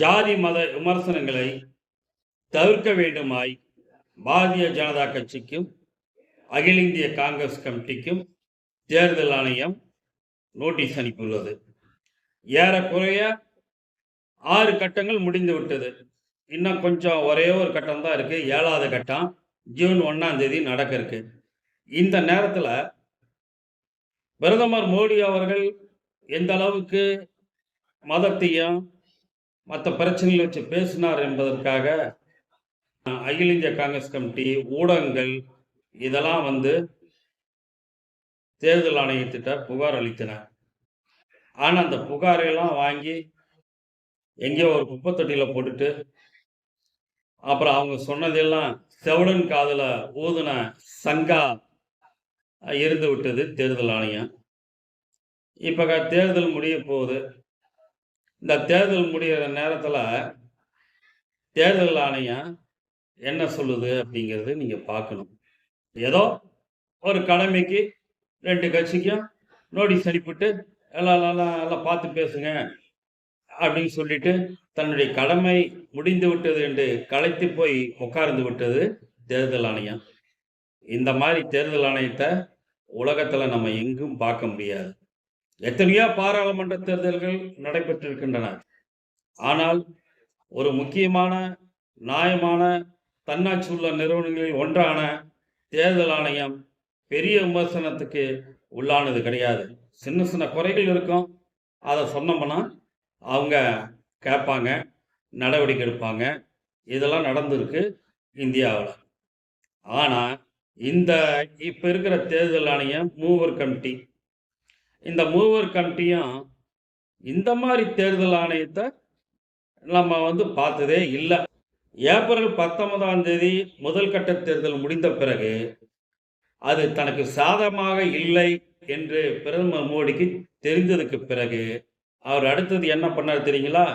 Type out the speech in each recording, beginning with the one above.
ஜாதி மத விமர்சனங்களை தவிர்க்க வேண்டுமாய் பாரதிய ஜனதா கட்சிக்கும் அகில இந்திய காங்கிரஸ் கமிட்டிக்கும் தேர்தல் ஆணையம் நோட்டீஸ் அனுப்பியுள்ளது. ஏறக்குறைய ஆறு கட்டங்கள் முடிந்து விட்டது. இன்னும் கொஞ்சம் ஒரே ஒரு கட்டம் தான் இருக்கு. ஏழாவது கட்டம் ஜூன் ஒன்றாம் தேதி நடக்க இருக்கு. இந்த நேரத்தில் பிரதமர் மோடி அவர்கள் எந்த அளவுக்கு மதத்தையும் மற்ற பிரச்சனைகளை வச்சு பேசினார் என்பதற்காக அகில இந்திய காங்கிரஸ் கமிட்டி ஊடகங்கள் இதெல்லாம் வந்து தேர்தல் ஆணையத்திட்ட புகார் அளித்தன. ஆனால் அந்த புகாரையெல்லாம் வாங்கி எங்கேயோ ஒரு குப்பத்தொட்டியில் போட்டுட்டு அப்புறம் அவங்க சொன்னதெல்லாம் செவடன் காதில் ஊதுன சங்கா இருந்து விட்டது தேர்தல் ஆணையம். இப்போ தேர்தல் முடிய போகுது. இந்த தேர்தல் முடிகிற நேரத்தில் தேர்தல் ஆணையம் என்ன சொல்லுது அப்படிங்கிறது நீங்கள் பார்க்கணும். ஏதோ ஒரு கடமைக்கு ரெண்டு கட்சிக்கும் நோட்டீஸ் அனுப்பிட்டு எல்லாம் எல்லாம் எல்லாம் பார்த்து பேசுங்க அப்படின்னு சொல்லிட்டு தன்னுடைய கடமை முடிந்து விட்டது என்று களைத்து போய் உட்கார்ந்து விட்டது தேர்தல் ஆணையம். இந்த மாதிரி தேர்தல் ஆணையத்தை உலகத்தில் நம்ம எங்கும் பார்க்க முடியாது. எத்தனையோ பாராளுமன்ற தேர்தல்கள் நடைபெற்றிருக்கின்றன. ஆனால் ஒரு முக்கியமான நியாயமான தன்னாட்சி உள்ள நிறுவனங்களில் ஒன்றான தேர்தல் ஆணையம் பெரிய விமர்சனத்துக்கு உள்ளானது கிடையாது. சின்ன சின்ன குறைகள் இருக்கும். அதை சொன்னோம்னா அவங்க கேட்பாங்க நடவடிக்கை எடுப்பாங்க. இதெல்லாம் நடந்திருக்கு இந்தியாவில். ஆனால் இந்த இப்போ இருக்கிற தேர்தல் ஆணையம் மூவர் கமிட்டி. இந்த மூவர் கமிட்டியும் இந்த மாதிரி தேர்தல் ஆணையத்தை நம்ம வந்து பார்த்ததே இல்லை. ஏப்ரல் பத்தொன்பதாம் தேதி முதல் கட்ட தேர்தல் முடிந்த பிறகு அது தனக்கு சாதகமாக இல்லை என்று பிரதமர் மோடிக்கு தெரிந்ததுக்கு பிறகு அவர் அடுத்தது என்ன பண்ணார் தெரியுங்களா?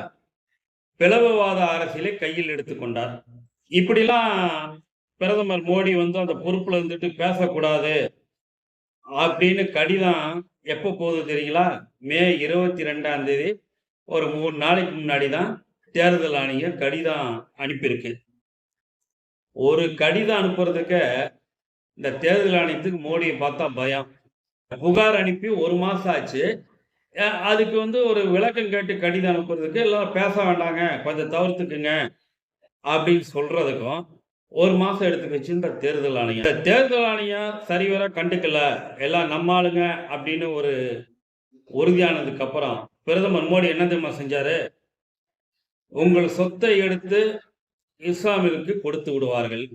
பிளவுவாத அரசியலை கையில் எடுத்துக்கொண்டார் இப்படிலாம் பிரதமர் மோடி வந்து அந்த பொறுப்புல இருந்துட்டு பேசக்கூடாது. அப்படின்னு கடிதம் எப்போ போகுது தெரியுங்களா? மே இருபத்தி ரெண்டாம் தேதி. ஒரு மூணு நாளைக்கு முன்னாடி தான் தேர்தல் ஆணையம் கடிதம் அனுப்பியிருக்கு. ஒரு கடிதம் அனுப்புறதுக்கு இந்த தேர்தல் ஆணையத்துக்கு மோடியை பார்த்தா பயம். புகார் அனுப்பி ஒரு மாதம் ஆச்சு. அதுக்கு வந்து ஒரு விளக்கம் கேட்டு கடிதம் அனுப்புறதுக்கு எல்லாம் பேச வேண்டாங்க. கொஞ்சம் தவிர்த்துக்குங்க அப்படின்னு சொல்றதுக்கும் ஒரு மாசம் எடுத்துக்கிச்சு இந்த தேர்தல் ஆணையம். இந்த தேர்தல் ஆணையம் சரிவர கண்டுக்கல. எல்லாம் நம்ம ஆளுங்க அப்படின்னு ஒரு உறுதியானதுக்கு அப்புறம் பிரதமர் மோடி என்ன தெரியுமா செஞ்சாரு? உங்கள் சொத்தை எடுத்து இஸ்லாமியருக்கு கொடுத்து விடுவார்கள்.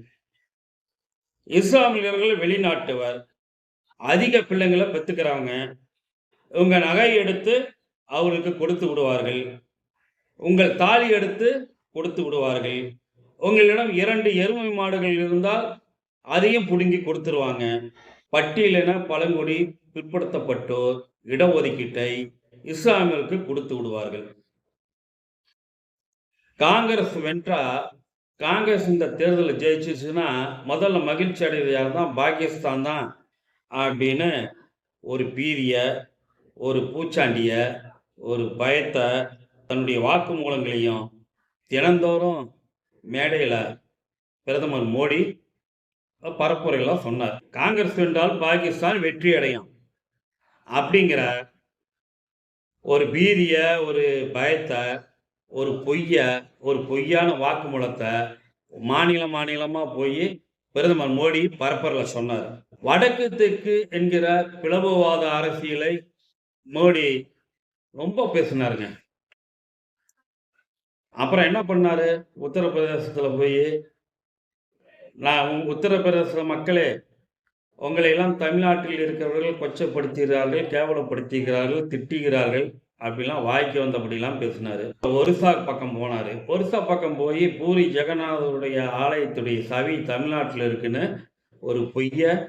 இஸ்லாமியர்கள் வெளிநாட்டவர். அதிக பிள்ளைங்களை பெற்றுக்கிறாங்க உங்க நகை எடுத்து அவருக்கு கொடுத்து விடுவார்கள். உங்கள் தாலி எடுத்து கொடுத்து விடுவார்கள். உங்களிடம் இரண்டு எருமை மாடுகள் இருந்தால் அதையும் பிடுங்கி கொடுத்துருவாங்க. பட்டியலின பழங்குடி பிற்படுத்தப்பட்டோர் இடஒதுக்கீட்டை இஸ்லாமியருக்கு கொடுத்து விடுவார்கள். காங்கிரஸ் வென்றா காங்கிரஸ் இந்த தேர்தலில் ஜெயிச்சிச்சுன்னா முதல்ல மகிழ்ச்சி அடைவது யார் தான் பாகிஸ்தான் தான் அப்படின்னு ஒரு பீதிய ஒரு பூச்சாண்டிய ஒரு பயத்தை தன்னுடைய வாக்குமூலங்களையும் தினந்தோறும் மேடையில் பிரதமர் மோடி பரப்புரையெல்லாம் சொன்னார். காங்கிரஸ் வென்றால் பாகிஸ்தான் வெற்றி அடையும். அப்படிங்கிற ஒரு பீதிய ஒரு பயத்தை ஒரு பொய்ய ஒரு பொய்யான வாக்குமூலத்தை மாநில மாநிலமாக போய் பிரதமர் மோடி பரப்பரில் சொன்னார். வடக்கு தெற்கு என்கிற பிளவுவாத அரசியலை மோடி ரொம்ப பேசினாருங்க. அப்புறம் என்ன பண்ணாரு? உத்தரப்பிரதேசத்தில் போய் நான் உத்தரப்பிரதேச மக்களே உங்களை எல்லாம் தமிழ்நாட்டில் இருக்கிறவர்கள் கொச்சப்படுத்துகிறார்கள் கேவலப்படுத்துகிறார்கள் திட்டுகிறார்கள் அப்படிலாம் வாய்க்கு வந்தபடிலாம் பேசினாரு. ஒரிசா பக்கம் போனார். ஒரிசா பக்கம் போய் பூரி ஜெகநாதருடைய ஆலயத்துடைய சவி தமிழ்நாட்டில் இருக்குன்னு ஒரு பொய்ய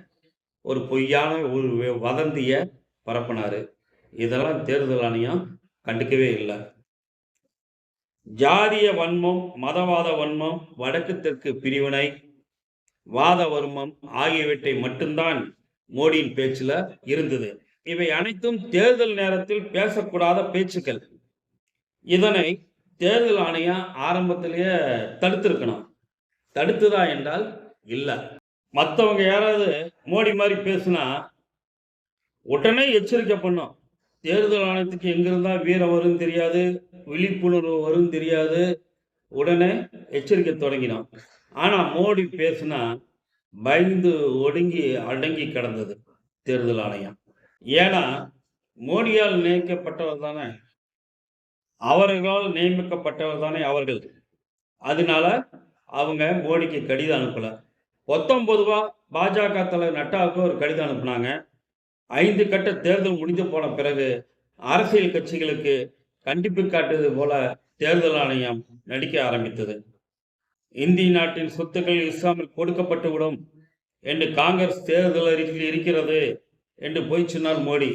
ஒரு பொய்யான ஒரு வதந்தியை பரப்பினார். இதெல்லாம் தேர்தல் ஆணையம் கண்டுக்கவே இல்லை. ஜாதிய வன்மம் மதவாத வன்மம் வடக்கு தெற்கு பிரிவினை வாத வர்மம் ஆகியவற்றை மட்டும்தான் மோடியின் பேச்சில் இருந்தது. இவை அனைத்தும் தேர்தல் நேரத்தில் பேசக்கூடாத பேச்சுக்கள். இதனை தேர்தல் ஆணையம் ஆரம்பத்திலேயே தடுத்திருக்கணும். தடுத்துதா என்றால் இல்லை. மற்றவங்க யாராவது மோடி மாதிரி பேசுனா உடனே எச்சரிக்கை பண்ணும். தேர்தல் ஆணையத்துக்கு எங்கிருந்தா வீரம் வரும் தெரியாது விழிப்புணர்வு வரும் தெரியாது. உடனே எச்சரிக்கை தொடங்கினோம் ஆனால் மோடி பேசுனா பயந்து ஒடுங்கி அடங்கி கிடந்தது தேர்தல் ஆணையம். ஏன்னா மோடியால் நியமிக்கப்பட்டவர் தானே? அவர்களால் நியமிக்கப்பட்டவர் தானே அவர்கள்? அதனால அவங்க மோடிக்கு கடிதம் அனுப்பலை. பத்தொம்பது ரூபா பாஜக தலைவர் நட்டாவுக்கு ஒரு கடிதம் அனுப்புனாங்க. ஐந்து கட்ட தேர்தல் முடிந்து போன பிறகு அரசியல் கட்சிகளுக்கு கண்டிப்பு காட்டுவது போல தேர்தல் ஆணையம் நடிக்க ஆரம்பித்தது. இந்திய நாட்டின் சொத்துக்கள் இஸ்லாமில் கொடுக்கப்பட்டு விடும் என்று காங்கிரஸ் தேர்தல் அறிக்கையில் இருக்கிறது என்று போய் சொன்னார் மோடி.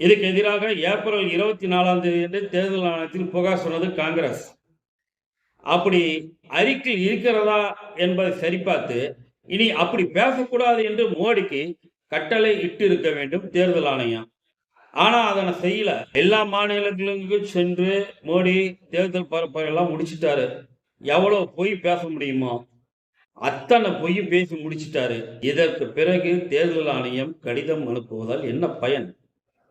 இதுக்கு எதிராக ஏப்ரல் இருபத்தி நாலாம் தேதி என்று தேர்தல் ஆணையத்தில் புகார் சொன்னது காங்கிரஸ். அப்படி அறிக்கையில் இருக்கிறதா என்பதை சரிபார்த்து இனி அப்படி பேசக்கூடாது என்று மோடிக்கு கட்டளை இட்டு இருக்க வேண்டும் தேர்தல் ஆணையம். ஆனா அதனை செய்யல. எல்லா மாநிலங்களுக்கும் சென்று மோடி தேர்தல் பரப்புரையெல்லாம் முடிச்சிட்டாரு. எவ்வளவு பொய் பேச முடியுமோ அத்தனை பொய் பேசி முடிச்சிட்டாரு. இதற்கு பிறகு தேர்தல் ஆணையம் கடிதம் அனுப்புவதால் என்ன பயன்?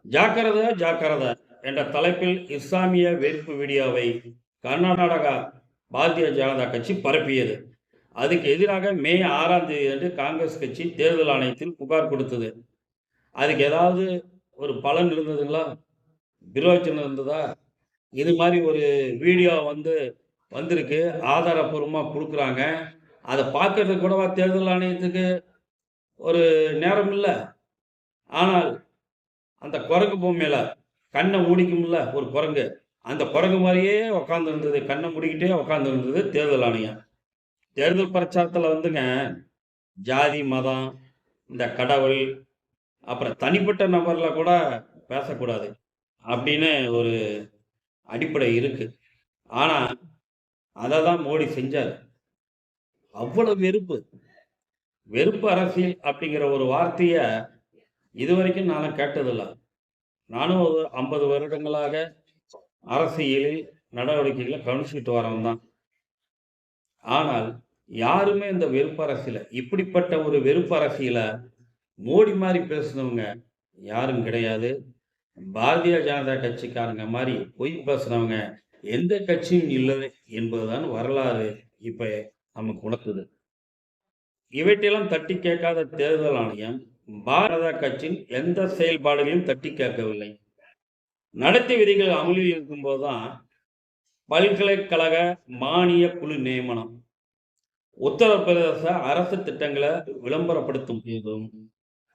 ஜாக்கிரதை ஜாக்கிரதை என்ற தலைப்பில் இஸ்லாமிய வெறுப்பு வீடியோவை கர்நாடகா பாரதிய ஜனதா கட்சி பரப்பியது. அதுக்கு எதிராக மே ஆறாம் தேதி அன்று காங்கிரஸ் கட்சி தேர்தல் ஆணையத்தில் புகார் கொடுத்தது. அதுக்கு ஏதாவது ஒரு பலன் இருந்ததுங்களா? விரோச்சனம் இருந்ததா? இது மாதிரி ஒரு வீடியோ வந்து வந்திருக்கு. ஆதாரப்பூர்வமாக கொடுக்குறாங்க. அதை பார்க்கறதுக்கு கூடவா தேர்தல் ஆணையத்துக்கு ஒரு நேரம் இல்லை. ஆனால் அந்த குரங்கு பொம்மையில் கண்ணை மூடிக்கும்ல ஒரு குரங்கு. அந்த குரங்கு மாதிரியே உக்காந்துருந்தது. கண்ணை மூடிக்கிட்டே உக்காந்துருந்தது தேர்தல் ஆணையம். தேர்தல் பிரச்சாரத்தில் வந்துங்க ஜாதி மதம் இந்த கடவுள் அப்புறம் தனிப்பட்ட நபரில் கூட பேசக்கூடாது அப்படின்னு ஒரு அடிப்படை இருக்கு. ஆனால் அதை தான் மோடி செஞ்சார். அவ்வளோ வெறுப்பு. வெறுப்பு அரசியல் அப்படிங்கிற ஒரு வார்த்தையை இதுவரைக்கும் நான் கேட்டதில்லை. நானும் ஒரு ஐம்பது வருடங்களாக அரசியலில் நடவடிக்கைகளை கவனிச்சுட்டு வரவன் தான் ஆனால் யாருமே இந்த வெறுப்பு அரசியலை இப்படிப்பட்ட ஒரு வெறுப்பு அரசியலை மோடி மாதிரி பேசுனவங்க யாரும் கிடையாது. பாரதிய ஜனதா கட்சிக்காரங்க மாதிரி பொய் பேசுனவங்க எந்த கட்சியும் இல்லை என்பதுதான் வரலாறு இப்போ நமக்கு உணர்த்துது. இவற்றையெல்லாம் தட்டி கேட்காத தேர்தல் ஆணையம் பாரத கட்சியின் எந்த செயல்பாடுகளையும் தட்டி கேட்கவில்லை. நடத்தை விதிகள் அமலில் இருக்கும்போது தான் பல்கலைக்கழக மானிய குழு நியமனம். உத்தரப்பிரதேச அரசு திட்டங்களை விளம்பரப்படுத்தும் போதும்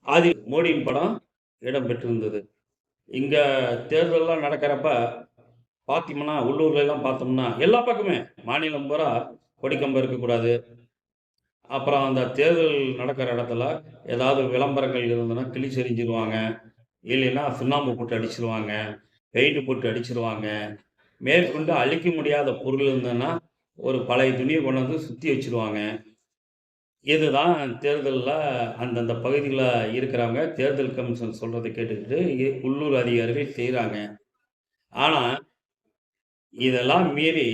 ஆதி மோடியின் படம் இடம்பெற்றிருந்தது. இங்க தேர்தலெல்லாம் நடக்கிறப்ப பார்த்தீங்கன்னா உள்ளூர்ல எல்லாம் பார்த்தோம்னா எல்லா பக்கமே மாநிலம் பூரா கொடிக்கம்பம் இருக்கக்கூடாது. அப்புறம் அந்த தேர்தல் நடக்கிற இடத்துல ஏதாவது விளம்பரங்கள் இருந்ததுன்னா கிளி செறிஞ்சிருவாங்க இல்லைன்னா சுண்ணாம்பு போட்டு அடிச்சிருவாங்க பெயிண்ட் போட்டு அடிச்சிருவாங்க. மேற்கொண்டு அழிக்க முடியாத பொருள் இருந்ததுன்னா ஒரு பழைய துணியை கொண்டாந்து சுற்றி வச்சிருவாங்க. இதுதான் தேர்தலில் அந்தந்த பகுதியில் இருக்கிறவங்க தேர்தல் கமிஷன் சொல்கிறத கேட்டுக்கிட்டு உள்ளூர் அதிகாரிகள் செய்கிறாங்க ஆனால் இதெல்லாம் மீறி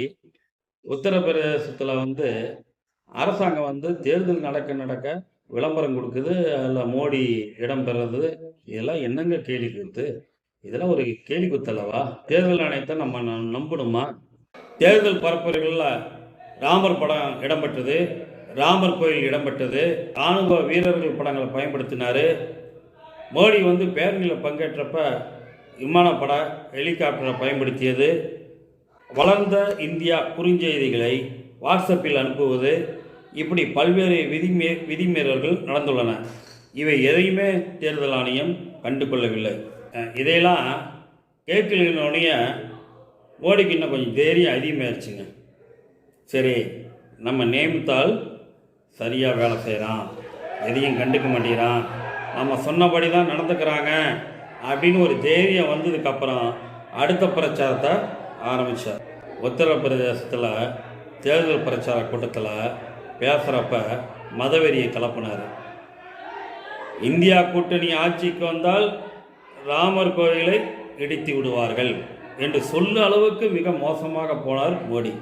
உத்தரப்பிரதேசத்தில் வந்து அரசாங்கம் வந்து தேர்தல் நடக்க நடக்க விளம்பரம் கொடுக்குது அதில் மோடி இடம் பெறது இதெல்லாம் என்னங்க கேள்வி கொடுத்து இதெல்லாம் ஒரு கேலி கூத்தல்லவா தேர்தல் ஆணையத்தை நம்ம நம்பணுமா? தேர்தல் பரப்புரைகளில் ராமர் படம் இடம்பெற்றது. ராமர் கோயில் இடம்பெற்றது. ராணுவ வீரர்கள் படங்களை பயன்படுத்தினார். மோடி வந்து பேரணியில் பங்கேற்றப்ப விமானப்பட ஹெலிகாப்டரை பயன்படுத்தியது. வளர்ந்த இந்தியா குறுஞ்செய்திகளை வாட்ஸ்அப்பில் அனுப்புவது. இப்படி பல்வேறு விதிமீ விதிமீறல்கள் நடந்துள்ளன. இவை எதையுமே தேர்தல் ஆணையம் கண்டு கொள்ளவில்லை இதையெல்லாம் கேட்கலினுடைய மோடிக்கு இன்னும் கொஞ்சம் தைரியம் அதிகமாகிடுச்சுங்க சரி நம்ம நியமித்தால் சரியாக வேலை செய்கிறான் எதையும் கண்டுக்க மாட்டேங்கிறான். நம்ம சொன்னபடி தான் நடந்துக்கிறாங்க அப்படின்னு ஒரு தைரியம் வந்ததுக்கப்புறம் அடுத்த பிரச்சாரத்தை ஆரம்பித்தார் உத்தரப்பிரதேசத்தில் தேர்தல் பிரச்சார கூட்டத்தில் பேசுகிறப்ப மதவெறியை கலப்பினார் இந்தியா கூட்டணி ஆட்சிக்கு வந்தால் ராமர் கோயிலை இடித்து விடுவார்கள். என்று சொல்ல அளவுக்கு மிக மோசமாக போனார் மோடி.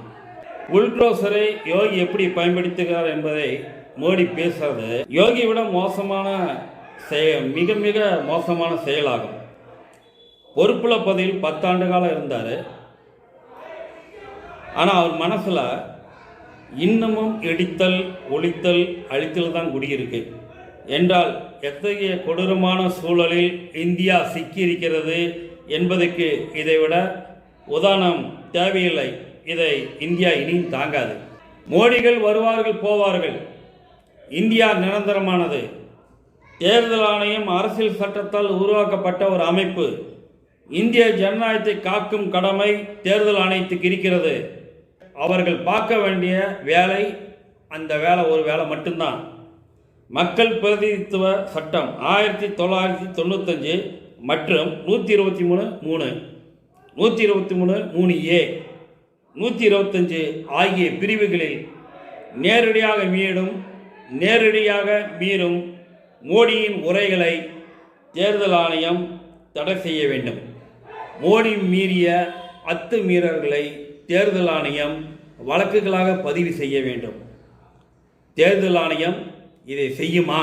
புல்ட்ரோசரை யோகி எப்படி பயன்படுத்துகிறார் என்பதை மோடி பேசுறது யோகி விட மோசமான செய மிக மிக மோசமான செயலாகும். பொறுப்புல பதவியில் பத்தாண்டு காலம் இருந்தார். ஆனால் அவர் மனசில் இன்னமும் இடித்தல் ஒழித்தல் அழித்தல் தான் குடியிருக்கு. என்றால் எத்தகைய கொடூரமான சூழலில் இந்தியா சிக்கியிருக்கிறது என்பதற்கு இதைவிட உதாரணம் தேவையில்லை. இதை இந்தியா இனியும் தாங்காது. மோடிகள் வருவார்கள் போவார்கள். இந்தியா நிரந்தரமானது. தேர்தல் ஆணையம் அரசியல் சட்டத்தால் உருவாக்கப்பட்ட ஒரு அமைப்பு. இந்திய ஜனநாயகத்தை காக்கும் கடமை தேர்தல் ஆணையத்துக்கு இருக்கிறது. அவர்கள் பார்க்க வேண்டிய வேலை அந்த வேலை ஒரு வேலை மட்டும்தான். மக்கள் பிரதிநிதித்துவ சட்டம் ஆயிரத்தி தொள்ளாயிரத்தி தொண்ணூத்தஞ்சு மற்றும் நூற்றி இருபத்தி மூணு மூணு நூற்றி இருபத்தி மூணு மூணு ஏ நூற்றி இருபத்தஞ்சு ஆகிய பிரிவுகளில் நேரடியாக மீறும் நேரடியாக மீறும் மோடியின் உரைகளை தேர்தல் ஆணையம் தடை செய்ய வேண்டும். மோடி மீறிய அத்துமீறல்களை தேர்தல் ஆணையம் வழக்குகளாக பதிவு செய்ய வேண்டும். தேர்தல் ஆணையம் இதை செய்யுமா?